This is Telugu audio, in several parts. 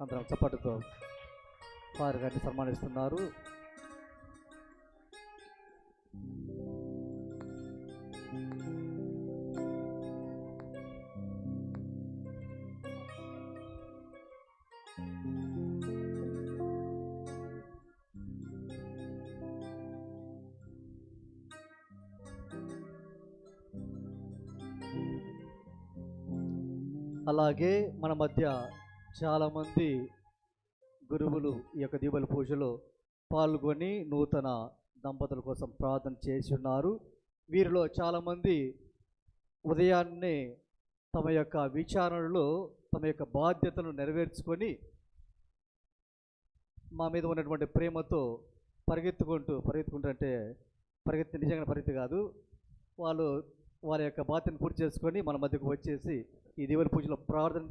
అందరం చప్పటితో వారి గారిని సన్మానిస్తున్నారు. అలాగే మన మధ్య చాలామంది గురువులు ఈ యొక్క దీపావళి పూజలో పాల్గొని నూతన దంపతుల కోసం ప్రార్థన చేసి ఉన్నారు వీరిలో చాలామంది ఉదయాన్నే తమ యొక్క విచారణలో తమ యొక్క బాధ్యతను నెరవేర్చుకొని మా మీద ఉన్నటువంటి ప్రేమతో పరిగెత్తుకుంటూ పరిగెత్తుకుంటూ అంటే పరిగెత్తి నిజంగా పరిగెత్తి కాదు వాళ్ళు వారి యొక్క బాధ్యతను పూర్తి చేసుకొని మన మధ్యకు వచ్చేసి ఈ దేవుని పూజలో ప్రార్థన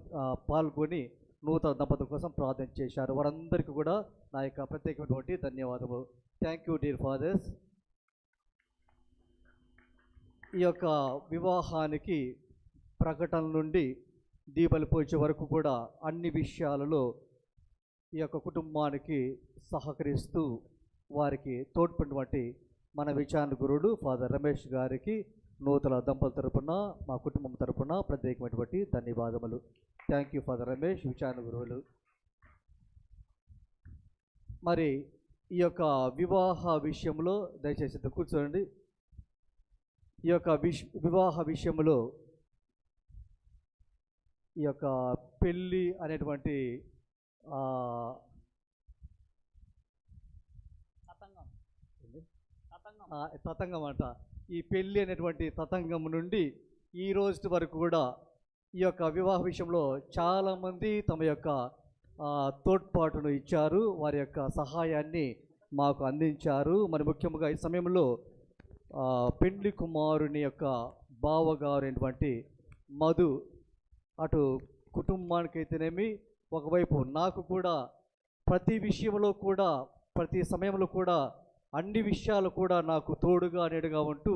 పాల్గొని నూతన దంపతుల కోసం ప్రార్థన చేశారు. వారందరికీ కూడా నా యొక్క ప్రత్యేకమైనటువంటి ధన్యవాదములు. థ్యాంక్ యూ డియర్ ఫాదర్స్ ఈ యొక్క వివాహానికి ప్రకటన నుండి దీపావళి పోచే వరకు కూడా అన్ని విషయాలలో ఈ యొక్క కుటుంబానికి సహకరిస్తూ వారికి తోడ్పడినటువంటి మన విచారణ గురుడు ఫాదర్ రమేష్ గారికి నూతన దంపతుల తరపున మా కుటుంబం తరపున ప్రత్యేకమైనటువంటి ధన్యవాదములు. థ్యాంక్ యూ ఫాదర్ రమేష్ విచారణ గురువులు. మరి ఈ యొక్క వివాహ విషయంలో దయచేసి కూర్చోండి. ఈ యొక్క విష్ వివాహ విషయంలో ఈ యొక్క పెళ్ళి అనేటువంటి తతంగం అంట. ఈ పెళ్ళి అనేటువంటి తతంగం నుండి ఈ రోజు వరకు కూడా ఈ యొక్క వివాహ విషయంలో చాలామంది తమ యొక్క తోడ్పాటును ఇచ్చారు. వారి యొక్క సహాయాన్ని మాకు అందించారు. మరి ముఖ్యంగా ఈ సమయంలో పెండ్లి కుమారుని యొక్క బావగారు అయినటువంటి మధు అటు కుటుంబానికైతేనేమి ఒకవైపు నాకు కూడా ప్రతి విషయంలో కూడా ప్రతి సమయంలో కూడా అన్ని విషయాలు కూడా నాకు తోడుగా నేడుగా ఉంటూ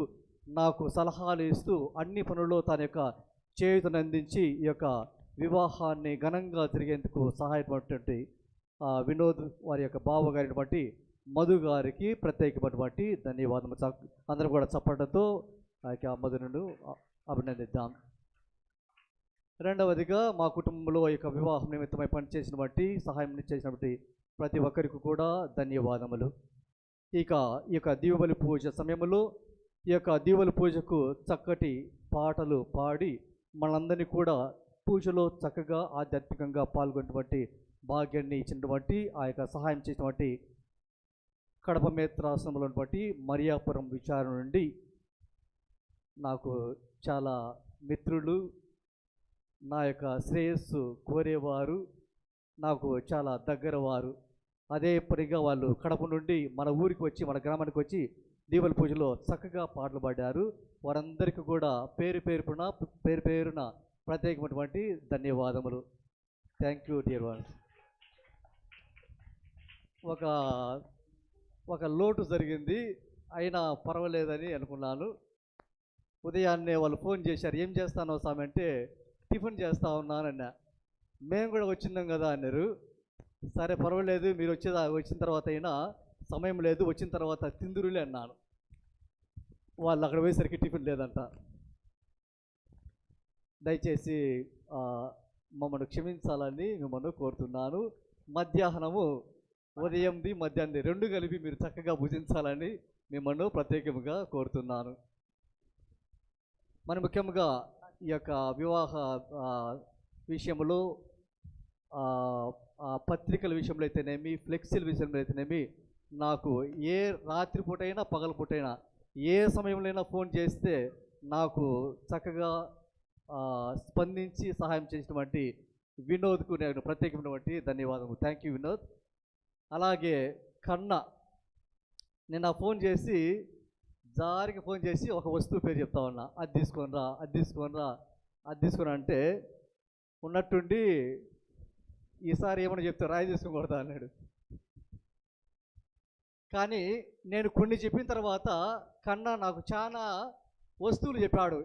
నాకు సలహాలు ఇస్తూ అన్ని పనుల్లో తన యొక్క చేయుతను అందించి ఈ యొక్క వివాహాన్ని ఘనంగా తిరిగేందుకు సహాయపడినటువంటి వినోద్ వారి యొక్క బావగారినటువంటి మధు గారికి ప్రత్యేకమైనటువంటి ధన్యవాదము చ- అందరూ కూడా చెప్పడంతో ఆ యొక్క మధును అభినందిద్దాం. రెండవదిగా మా కుటుంబంలో యొక్క వివాహం నిమిత్తమై పనిచేసిన బట్టి సహాయం చేసినటువంటి ప్రతి ఒక్కరికి కూడా ధన్యవాదములు. ఇక ఈ యొక్క దీవబలి పూజ సమయంలో ఈ యొక్క దీవుబలి పూజకు చక్కటి పాటలు పాడి మనందరినీ కూడా పూజలో చక్కగా ఆధ్యాత్మికంగా పాల్గొన్నటువంటి భాగ్యాన్ని ఇచ్చినటువంటి ఆ యొక్క సహాయం చేసినటువంటి కడప మేత్రాశ్రమంలోనిటువంటి మరియాపురం విచారణ నుండి నాకు చాలా మిత్రులు నా యొక్క శ్రేయస్సు కోరేవారు నాకు చాలా దగ్గర వారు అదే పనిగా వాళ్ళు కడప నుండి మన ఊరికి వచ్చి మన గ్రామానికి వచ్చి దీవెల పూజలో చక్కగా పాటలు పాడారు. వారందరికీ కూడా పేరు పేరున పేరు పేరున ప్రత్యేకమైనటువంటి ధన్యవాదములు. థ్యాంక్ యూ డియర్ వన్స్ ఒక ఒక లోటు జరిగింది. అయినా పర్వాలేదని అనుకున్నాను. ఉదయాన్నే వాళ్ళు ఫోన్ చేశారు. ఏం చేస్తానో స్వామి? అంటే టిఫిన్ చేస్తా ఉన్నానన్న. మేము కూడా వచ్చిందాం కదా అన్నారు. సరే పర్వాలేదు మీరు వచ్చే వచ్చిన తర్వాత అయినా సమయం లేదు వచ్చిన తర్వాత తిందురులే అన్నాను. వాళ్ళు అక్కడ పోయేసరికి టిఫిన్ లేదంట. దయచేసి మమ్మల్ని క్షమించాలని మిమ్మల్ని కోరుతున్నాను. మధ్యాహ్నము ఉదయంది మధ్యాహ్నం రెండు కలిపి మీరు చక్కగా భుజించాలని మిమ్మల్ని ప్రత్యేకంగా కోరుతున్నాను. మన ముఖ్యంగా ఈ యొక్క వివాహ విషయంలో పత్రికల విషయంలో అయితేనేమి ఫ్లెక్సీల విషయంలో అయితేనేమి నాకు ఏ రాత్రిపూటైనా పగలపూటైనా ఏ సమయంలో ఫోన్ చేస్తే నాకు చక్కగా స్పందించి సహాయం చేసినటువంటి వినోద్కు నేను ప్రత్యేకమైనటువంటి ధన్యవాదము థ్యాంక్ యూ వినోద్. అలాగే కన్న నేను ఆ ఫోన్ చేసి జారికి ఫోన్ చేసి ఒక వస్తువు పేరు చెప్తా ఉన్నా. అది తీసుకొని రా అది తీసుకొని రా అది తీసుకొని అంటే ఉన్నట్టుండి ఈసారి ఏమని చెప్తే రాయి తీసుకొని కొడతా అన్నాడు. కానీ నేను కొన్ని చెప్పిన తర్వాత కన్నా నాకు చాలా వస్తువులు చెప్పాడు.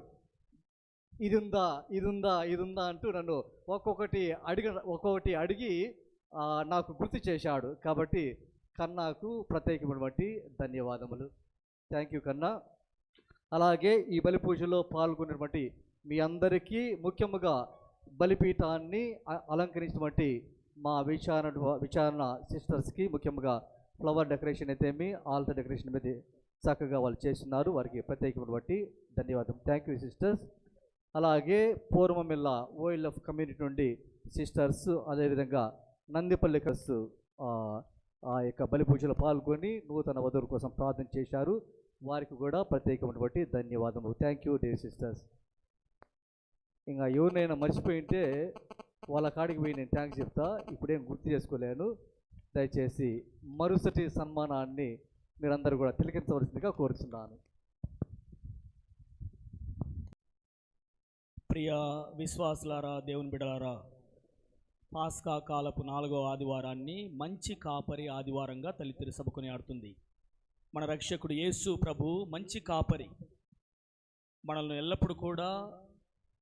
ఇది ఉందా ఇది ఉందా ఇది ఉందా అంటూ నన్ను ఒక్కొక్కటి అడిగ ఒక్కొక్కటి అడిగి నాకు గుర్తు చేశాడు. కాబట్టి కన్నాకు ప్రత్యేకమైనటువంటి ధన్యవాదములు. థ్యాంక్ యూ కన్నా. అలాగే ఈ బలి పూజలో పాల్గొన్నటువంటి మీ అందరికీ ముఖ్యముగా బలిపీఠాన్ని అలంకరించినటువంటి మా విచారణ విచారణ సిస్టర్స్కి ముఖ్యంగా ఫ్లవర్ డెకరేషన్ అయితేమి ఆల్టర్ డెకరేషన్ మీద చక్కగా వాళ్ళు చేస్తున్నారు. వారికి ప్రత్యేకమైన బట్టి ధన్యవాదం. Thank you sisters. అలాగే పూర్వమిల్ల ఓఎల్ఎఫ్ కమ్యూనిటీ నుండి సిస్టర్స్ అదేవిధంగా నందిపల్లికర్స్ ఆ, ఆ యొక్క బలి పూజలో పాల్గొని నూతన వధువు కోసం ప్రార్థన చేశారు. వారికి కూడా ప్రత్యేకమైన బట్టి ధన్యవాదములు. Thank you dear sisters. ఇంకా ఎవరినైనా మర్చిపోయింటే వాళ్ళ కాడికి పోయి నేను థ్యాంక్స్ చెప్తా. ఇప్పుడేం గుర్తు చేసుకోలేను. దయచేసి మరుసటి సన్మానాన్ని మీరందరూ కూడా తిలకించవలసిందిగా కోరుతున్నాను ప్రియ విశ్వాసులారా దేవుని బిడలారా పాస్కా కాలపు నాలుగో ఆదివారాన్ని మంచి కాపరి ఆదివారంగా తల్లిదండ్రి సభకుని ఆడుతుంది మన రక్షకుడు యేసు ప్రభు మంచి కాపరి. మనల్ని ఎల్లప్పుడూ కూడా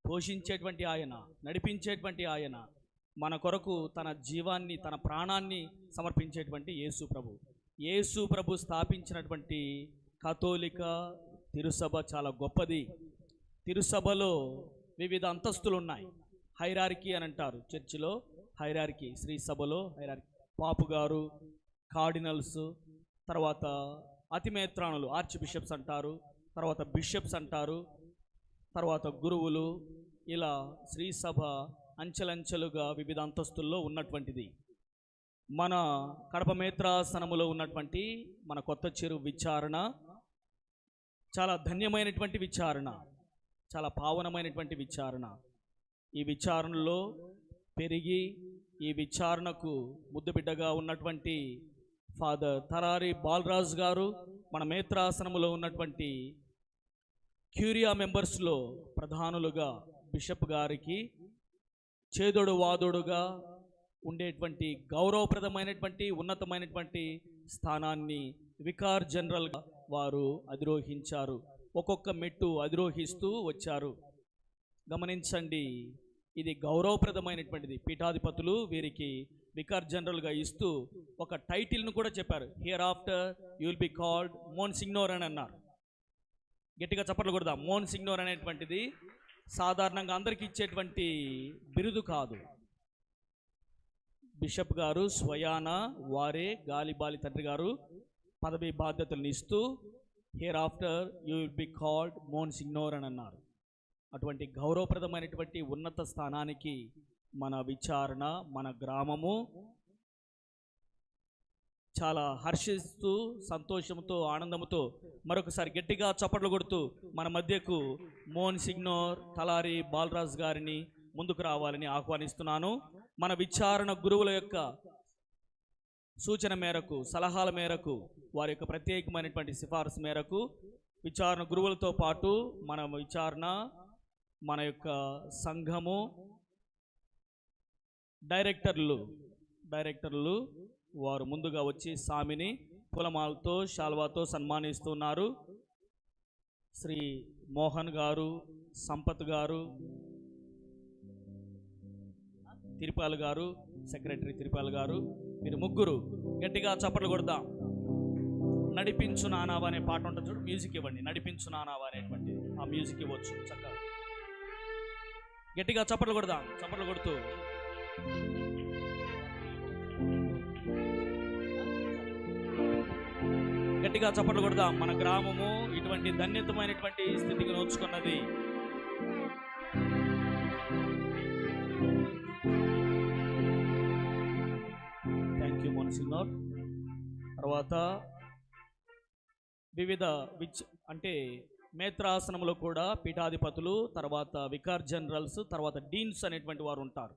పోషించేటువంటి ఆయన నడిపించేటువంటి ఆయన మన కొరకు తన జీవాన్ని తన ప్రాణాన్ని సమర్పించేటువంటి యేసు ప్రభు. యేసు ప్రభు స్థాపించినటువంటి కథోలిక తిరుసభ చాలా గొప్పది. తిరుసభలో వివిధ అంతస్తులు ఉన్నాయి హైరార్కీ అని అంటారు చర్చిలో. హైరార్కీ శ్రీ సభలో హైరార్కీ. పాపు గారు కార్డినల్స్ తర్వాత అతిమేత్రాణులు ఆర్చ్ బిషప్స్ అంటారు. తర్వాత బిషప్స్ అంటారు. తర్వాత గురువులు ఇలా శ్రీ సభ అంచెలంచెలుగా వివిధ అంతస్తుల్లో ఉన్నటువంటిది. మన కడప మేత్రాసనములో ఉన్నటువంటి మన కొత్త చెరు విచారణ చాలా ధన్యమైనటువంటి విచారణ చాలా పావనమైనటువంటి విచారణ. ఈ విచారణలో పెరిగి ఈ విచారణకు ముద్దుబిడ్డగా ఉన్నటువంటి ఫాదర్ తరారి బాలరాజు గారు మన మేత్రాసనములో ఉన్నటువంటి క్యూరియా మెంబర్స్లో ప్రధానులుగా బిషప్ గారికి చేదోడు వాదోడుగా ఉండేటువంటి గౌరవప్రదమైనటువంటి ఉన్నతమైనటువంటి స్థానాన్ని వికార్ జనరల్గా వారు అధిరోహించారు. ఒక్కొక్క మెట్టు అధిరోహిస్తూ వచ్చారు. గమనించండి ఇది గౌరవప్రదమైనటువంటిది. పీఠాధిపతులు వీరికి వికార్ జనరల్గా ఇస్తూ ఒక టైటిల్ను కూడా చెప్పారు. Hereafter you'll be called Monsignor అని అన్నారు. గట్టిగా చప్పట్లు కొడదాం. మోన్ సిగ్నోర్ అనేటువంటిది సాధారణంగా అందరికీ ఇచ్చేటువంటి బిరుదు కాదు. బిషప్ గారు స్వయాన వారే గాలిబాలి తండ్రి గారు పదవి బాధ్యతలను ఇస్తూ hereafter you will be called Monsignor అని అన్నారు. అటువంటి గౌరవప్రదమైనటువంటి ఉన్నత స్థానానికి మన విచారణ మన గ్రామము చాలా హర్షిస్తూ సంతోషంతో ఆనందంతో మరొకసారి గట్టిగా చప్పట్లు కొడుతూ మన మధ్యకు మోహన్ సిగ్నోర్ తలారి బాలరాజ్ గారిని ముందుకు రావాలని ఆహ్వానిస్తున్నాను. మన విచారణ గురువుల యొక్క సూచన మేరకు సలహాల మేరకు వారి యొక్క ప్రత్యేకమైనటువంటి సిఫార్సు మేరకు విచారణ గురువులతో పాటు మన విచారణ మన యొక్క సంఘము డైరెక్టర్లు డైరెక్టర్లు వారు ముందుగా వచ్చి స్వామిని పూలమాలతో శాల్వాతో సన్మానిస్తున్నారు. శ్రీ మోహన్ గారు సంపత్ గారు తిరుపాల్ గారు సెక్రటరీ తిరుపాల్ గారు మీరు ముగ్గురు గట్టిగా చప్పట్లు కొడదాం. నడిపించు నానావా అనే పాట ఉంటుంది చూడు మ్యూజిక్ ఇవ్వండి. నడిపించు నానావా అనేటువంటి ఆ మ్యూజిక్ ఇవ్వచ్చు చక్కగా. గట్టిగా చప్పట్లు కొడదాం చప్పట్లు కొడుతూ. గట్టిగా చప్పట్లు కొడదాం. మన గ్రామము ఇటువంటి ధన్యతమైనటువంటి స్థితికి నోచుకున్నది. థ్యాంక్ యూ మోన్సినోర్ తర్వాత వివిధ విచ్ అంటే మేత్రాసనంలో కూడా పీఠాధిపతులు తర్వాత వికార్ జనరల్స్ తర్వాత డీన్స్ అనేటువంటి వారు ఉంటారు.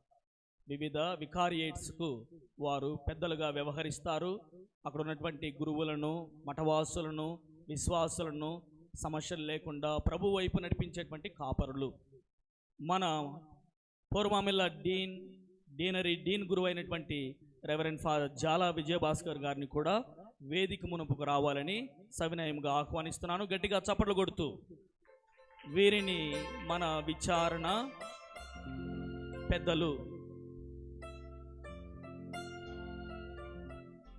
వివిధ వికారియేట్స్కు వారు పెద్దలుగా వ్యవహరిస్తారు. అక్కడ ఉన్నటువంటి గురువులను మఠవాసులను విశ్వాసులను సమస్యలు లేకుండా ప్రభు వైపు నడిపించేటువంటి కాపరులు. మన పూర్వమిల్ల డీన్ డీనరీ డీన్ గురువు అయినటువంటి రెవరెండ్ ఫాదర్ జాలా విజయభాస్కర్ గారిని కూడా వేదిక మునుపుకు రావాలని సవినయంగా ఆహ్వానిస్తున్నాను. గట్టిగా చప్పట్లు కొడుతూ వీరిని మన విచారణ పెద్దలు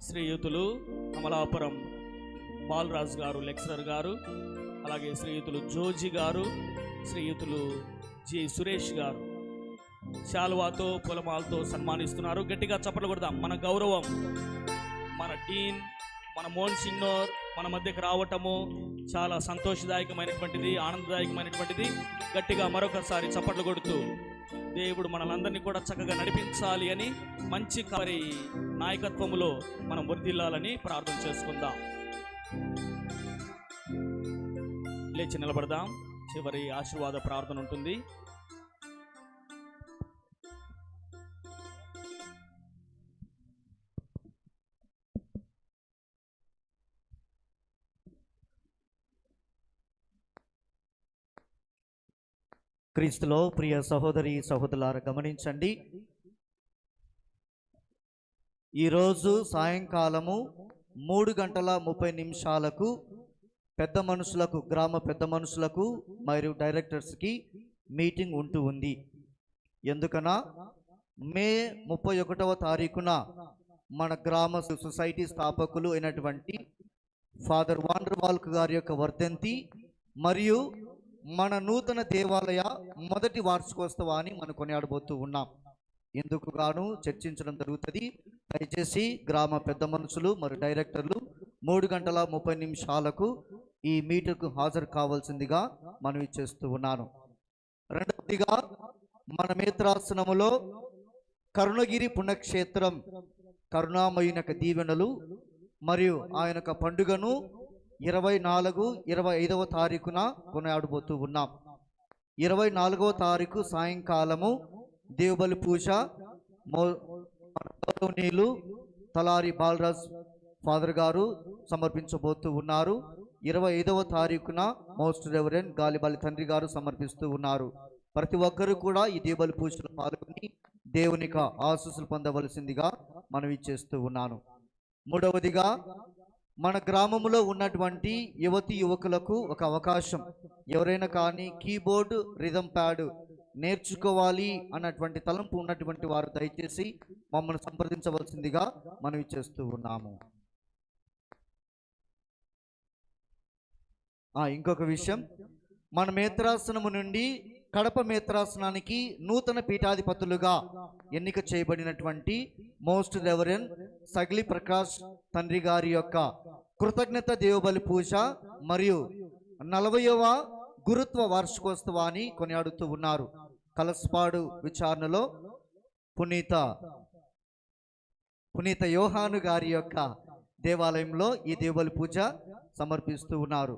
శ్రీయుతులు కమలాపురం బాలరాజు గారు లెక్చరర్ గారు అలాగే శ్రీయుతులు జోజి గారు శ్రీయుతులు జి సురేష్ గారు. శాలువాతో పొలమాలతో సన్మానిస్తున్నారు. గట్టిగా చప్పట్లు కొడదాం. మన గౌరవం మన డీన్ మన మోహన్ సింగ్నోర్ మన మధ్యకి రావటము చాలా సంతోషదాయకమైనటువంటిది ఆనందదాయకమైనటువంటిది. గట్టిగా మరొకసారి చప్పట్లు కొడుతూ దేవుడు మనలందరినీ కూడా చక్కగా నడిపించాలి అని మంచి వారి నాయకత్వములో మనం వృద్ధిల్లాలని ప్రార్థన చేసుకుందాం. లేచి నిలబడదాం. చివరి ఆశీర్వాద ప్రార్థన ఉంటుంది. క్రీస్తులో ప్రియ సహోదరి సహోదరులారా గమనించండి. ఈరోజు సాయంకాలము మూడు గంటల ముప్పై నిమిషాలకు పెద్ద మనుషులకు గ్రామ పెద్ద మనుషులకు మరియు డైరెక్టర్స్కి మీటింగ్ ఉంటూ ఉంది. ఎందుకనా? మే ముప్పై ఒకటవ తారీఖున మన గ్రామ సొసైటీ స్థాపకులు అయినటువంటి ఫాదర్ వాండర్ వాల్క్ గారి యొక్క వర్ధంతి మరియు మన నూతన దేవాలయ మొదటి వార్షికోత్సవాన్ని మనం కొనియాడబోతూ ఉన్నాం. ఇందుకు గాను చర్చించడం జరుగుతుంది. దయచేసి గ్రామ పెద్ద మనుషులు మరియు డైరెక్టర్లు మూడు గంటల ముప్పై నిమిషాలకు ఈ మీటింగ్కు హాజరు కావాల్సిందిగా మనవి చేస్తూ ఉన్నాను. రెండవదిగా మన మేత్రాసనములో కరుణగిరి పుణ్యక్షేత్రం కరుణామయునక దీవెనలు మరియు ఆయన యొక్క పండుగను ఇరవై నాలుగు ఇరవై ఐదవ తారీఖున కొనియాడబోతూ ఉన్నాం. ఇరవై నాలుగవ తారీఖు సాయంకాలము దేవుబలి పూజ మో తలారి బాలరాజ్ ఫాదర్ గారు సమర్పించబోతూ ఉన్నారు. ఇరవై ఐదవ తారీఖున మోస్ట్ రెవరెండ్ గాలిబాలి తండ్రి గారు సమర్పిస్తూ ఉన్నారు. ప్రతి ఒక్కరూ కూడా ఈ దీపావళి పూజలో పాల్గొని దేవునిక ఆశీస్సులు పొందవలసిందిగా మనవి చేస్తూ ఉన్నాను. మూడవదిగా మన గ్రామంలో ఉన్నటువంటి యువతి యువకులకు ఒక అవకాశం. ఎవరైనా కానీ కీబోర్డ్ రిథం ప్యాడ్ నేర్చుకోవాలి అన్నటువంటి తలంపు ఉన్నటువంటి వారు దయచేసి మమ్మల్ని సంప్రదించవలసిందిగా మనవి చేస్తూ ఉన్నాము. ఇంకొక విషయం. మన మేత్రాసనము నుండి కడప మేత్రాసనానికి నూతన పీఠాధిపతులుగా ఎన్నిక చేయబడినటువంటి మోస్ట్ రెవరెన్ సగిలి ప్రకాష్ తండ్రి గారి యొక్క కృతజ్ఞత దేవబలి పూజ మరియు నలభైవ గురుత్వ వార్షికోత్సవాన్ని కొనియాడుతూ ఉన్నారు. కలస్పాడు విచారణలో పునీత పునీత యోహాను గారి యొక్క దేవాలయంలో ఈ దేవబలి పూజ సమర్పిస్తూ ఉన్నారు.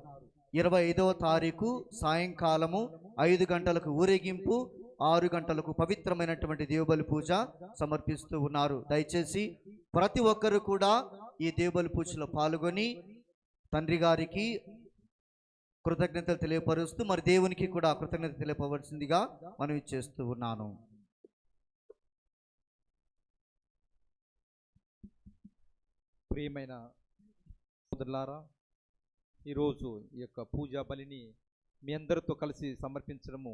ఇరవై ఐదవ తారీఖు సాయంకాలము ఐదు గంటలకు ఊరేగింపు ఆరు గంటలకు పవిత్రమైనటువంటి దేవుబలి పూజ సమర్పిస్తూ ఉన్నారు. దయచేసి ప్రతి ఒక్కరు కూడా ఈ దేవుబలి పూజలో పాల్గొని తండ్రి గారికి కృతజ్ఞతలు తెలియపరుస్తూ మరి దేవునికి కూడా కృతజ్ఞత తెలియపవలసిందిగా మనవి చేస్తూ ఉన్నాను. ప్రియమైన సోదరులారా ఈరోజు ఈ యొక్క పూజా బలిని మీ అందరితో కలిసి సమర్పించడము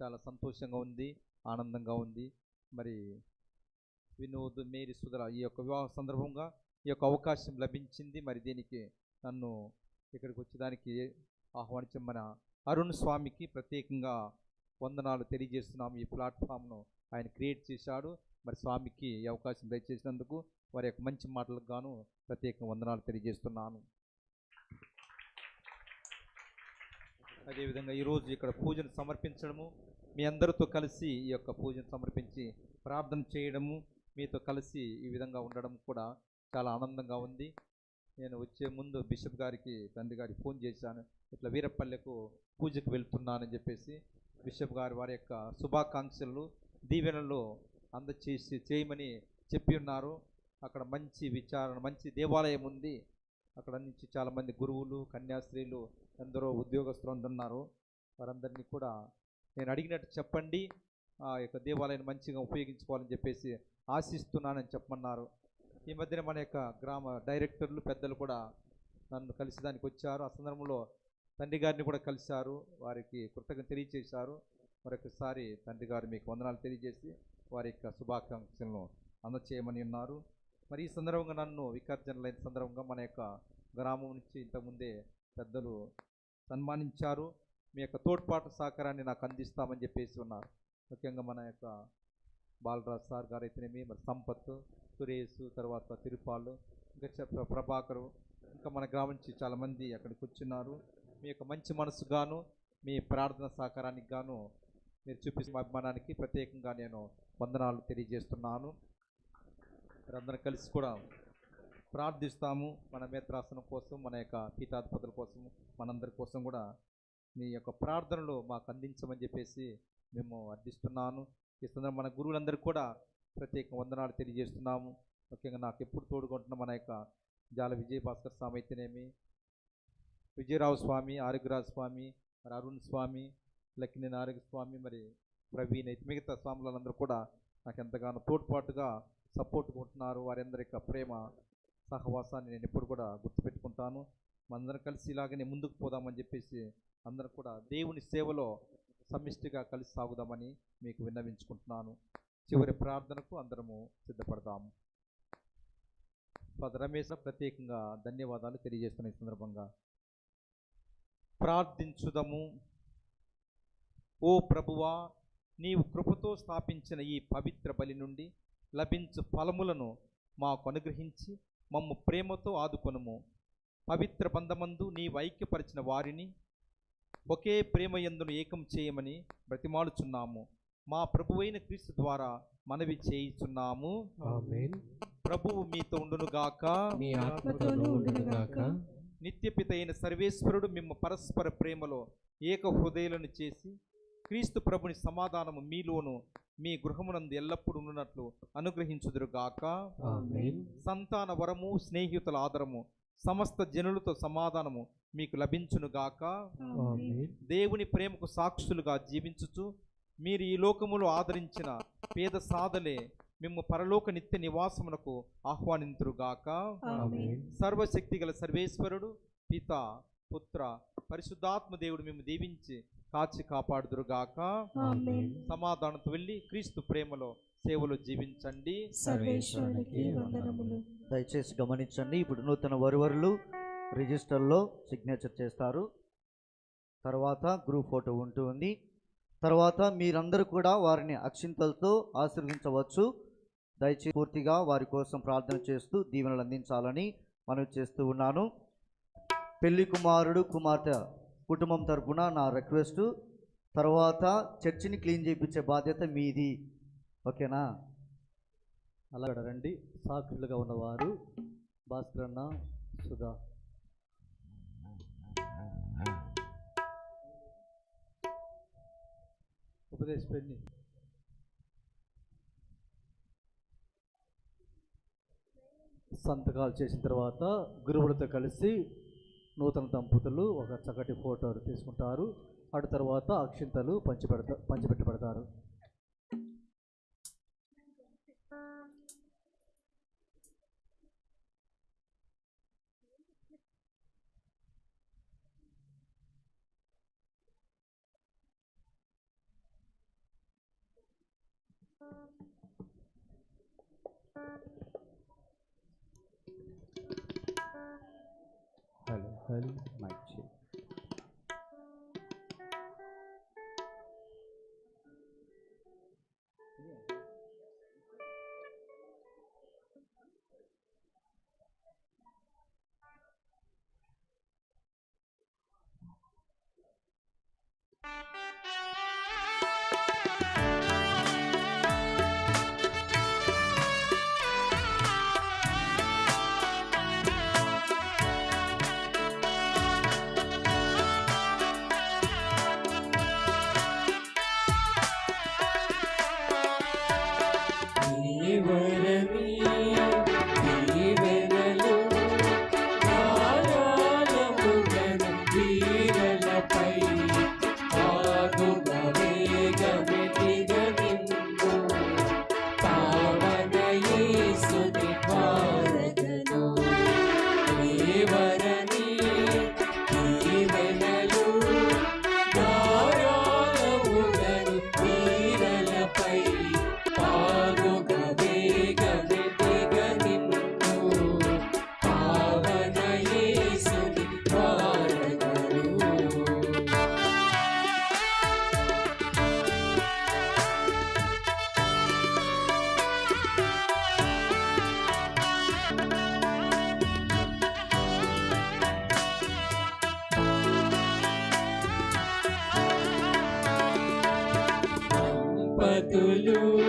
చాలా సంతోషంగా ఉంది ఆనందంగా ఉంది. మరి వినోద్ మేరీ సుధర ఈ యొక్క వివాహ సందర్భంగా ఈ యొక్క అవకాశం లభించింది. మరి దీనికి నన్ను ఇక్కడికి వచ్చేదానికి ఆహ్వానించిన మన అరుణ్ స్వామికి ప్రత్యేకంగా వందనాలు తెలియజేస్తున్నాం ఈ ప్లాట్ఫామ్ను ఆయన క్రియేట్ చేశాడు. మరి స్వామికి ఈ అవకాశం దయచేసినందుకు వారి యొక్క మంచి మాటలకు గాను ప్రత్యేక వందనాలు తెలియజేస్తున్నాను. అదేవిధంగా ఈరోజు ఇక్కడ పూజను సమర్పించడము మీ అందరితో కలిసి ఈ యొక్క పూజను సమర్పించి ప్రార్థన చేయడము మీతో కలిసి ఈ విధంగా ఉండడం కూడా చాలా ఆనందంగా ఉంది. నేను వచ్చే ముందు బిషప్ గారికి తండ్రి గారికి ఫోన్ చేశాను. ఇట్లా వీరపల్లెకు పూజకు వెళ్తున్నానని చెప్పేసి బిషప్ గారు వారి యొక్క శుభాకాంక్షలు దీవెనలు అందచేసి చేయమని చెప్పి ఉన్నారు. అక్కడ మంచి విచారణ మంచి దేవాలయం ఉంది. అక్కడ నుంచి చాలామంది గురువులు కన్యాస్త్రీలు ఎందరో ఉద్యోగస్తులు అందరూ ఉన్నారు వారందరినీ కూడా నేను అడిగినట్టు చెప్పండి. ఆ యొక్క దేవాలయాన్ని మంచిగా ఉపయోగించుకోవాలని చెప్పేసి ఆశిస్తున్నానని చెప్పమన్నారు. ఈ మధ్యన మన యొక్క గ్రామ డైరెక్టర్లు పెద్దలు కూడా నన్ను కలిసి దానికి వచ్చారు. ఆ సందర్భంలో తండ్రి గారిని కూడా కలిశారు. వారికి కృతజ్ఞత తెలియజేశారు. మరొకసారి తండ్రి గారు మీకు వందనాలు తెలియజేసి వారి యొక్క శుభాకాంక్షలను అందచేయమని ఉన్నారు. మరి ఈ సందర్భంగా నన్ను వికర్జనలైన సందర్భంగా మన యొక్క గ్రామం నుంచి ఇంతకుముందే పెద్దలు సన్మానించారు. మీ యొక్క తోడ్పాటు సహకారాన్ని నాకు అందిస్తామని చెప్పేసి ఉన్నారు. ముఖ్యంగా మన యొక్క బాలరాజ్ సార్ గారు అయితేనేమి మరి సంపత్ సురేష్ తర్వాత తిరుపాలు ఇంకా ప్రభాకరు ఇంకా మన గ్రామం నుంచి చాలామంది అక్కడికి వచ్చినారు. మీ యొక్క మంచి మనసు గాను మీ ప్రార్థన సహకారానికి గాను మీరు చూపిస్తున్న అభిమానానికి ప్రత్యేకంగా నేను వందనాలు తెలియజేస్తున్నాను. మీరందరం కలిసి కూడా ప్రార్థిస్తాము మన మేత్రాసనం కోసం మన యొక్క పీఠాధిపతుల కోసం మనందరి కోసం కూడా మీ యొక్క ప్రార్థనలు మాకు అందించమని చెప్పేసి మేము అర్థిస్తున్నాను. ఈ సందర్భంగా మన గురువులందరికీ కూడా ప్రత్యేక వందనాలు తెలియజేస్తున్నాము. ముఖ్యంగా నాకు ఎప్పుడు తోడుకుంటున్న మన యొక్క జాల విజయభాస్కర్ స్వామి అయితేనేమి విజయరావు స్వామి ఆరోగ్యరాజు స్వామి మరి అరుణ్ స్వామి లక్కినేని ఆరోగ్య స్వామి మరి ప్రవీణ్ అయితే మిగతా స్వాములందరూ కూడా నాకు ఎంతగానో తోడ్పాటుగా సపోర్ట్గా ఉంటున్నారు. వారందరి యొక్క ప్రేమ సహవాసాన్ని నేను ఎప్పుడు కూడా గుర్తుపెట్టుకుంటాను. మనందరం కలిసి ఇలాగనే ముందుకు పోదామని చెప్పేసి అందరం కూడా దేవుని సేవలో సమిష్టిగా కలిసి సాగుదామని మీకు విన్నవించుకుంటున్నాను. చివరి ప్రార్థనకు అందరము సిద్ధపడదాము పద రమేష్ ప్రత్యేకంగా ధన్యవాదాలు తెలియజేస్తున్న ఈ సందర్భంగా. ప్రార్థించుదము. ఓ ప్రభువా నీవు కృపతో స్థాపించిన ఈ పవిత్ర బలి నుండి లభించు ఫలములను మాకు అనుగ్రహించి మమ్ము ప్రేమతో ఆదుకొనుము. పవిత్ర బంధమందు నీవు ఐక్యపరిచిన వారిని ఒకే ప్రేమ యందును ఏకం చేయమని బ్రతిమాలుచున్నాము. మా ప్రభువైన క్రీస్తు ద్వారా మనవి చేయిచున్నాము. ఆమేన్. ప్రభువు మీతో ఉండునుగాక మీ ఆత్మతోనూ ఉండునుగాక నిత్యపిత అయిన సర్వేశ్వరుడు మిమ్మ పరస్పర ప్రేమలో ఏక హృదయులను చేసి క్రీస్తు ప్రభుని సమాధానము మీలోను మీ గృహమునందు ఎల్లప్పుడూ ఉన్నట్లు అనుగ్రహించుదురుగాక సంతాన వరము స్నేహితుల ఆదరము సమస్త జనులతో సమాధానము మీకు లభించునుగాక ఆమేన్. దేవుని ప్రేమకు సాక్షులుగా జీవించుచు మీరు ఈ లోకములో ఆదరించిన పేద సాధలే మిమ్ము పరలోక నిత్య నివాసమునకు ఆహ్వానింతురుగాక సర్వశక్తి గల సర్వేశ్వరుడు పిత పుత్ర పరిశుద్ధాత్మ దేవుడు మేము దీవించి కాచి కాపాడుదురుగాక. ఆమేన్. సమాధానంతో వెళ్ళి క్రీస్తు ప్రేమలో సేవలో జీవించండి. దయచేసి గమనించండి ఇప్పుడు నూతన వరువరులు రిజిస్టర్లో సిగ్నేచర్ చేస్తారు. తర్వాత గ్రూప్ ఫోటో ఉంటూ ఉంది. తర్వాత మీరందరూ కూడా వారిని అక్షింతలతో ఆశీర్వదించవచ్చు. దయచేసి పూర్తిగా వారి కోసం ప్రార్థన చేస్తూ దీవెనలు అందించాలని మనవి చేస్తూ ఉన్నాను. పెళ్ళి కుమారుడు కుమార్తె కుటుంబం తరపున నా రిక్వెస్ట్ తర్వాత చర్చిని క్లీన్ చేయించే బాధ్యత మీది. ఓకేనా? అలా రండి. సాక్షులుగా ఉన్నవారు భాస్కర్ అన్న సుధా. ఉపదేశ సంతకాలు చేసిన తర్వాత గురువులతో కలిసి నూతన దంపతులు ఒక చక్కటి ఫోటోలు తీసుకుంటారు. అటు తర్వాత అక్షింతలు పంచిపెడతా పంచిపెట్టబడతారు. Michael Michael. to lose.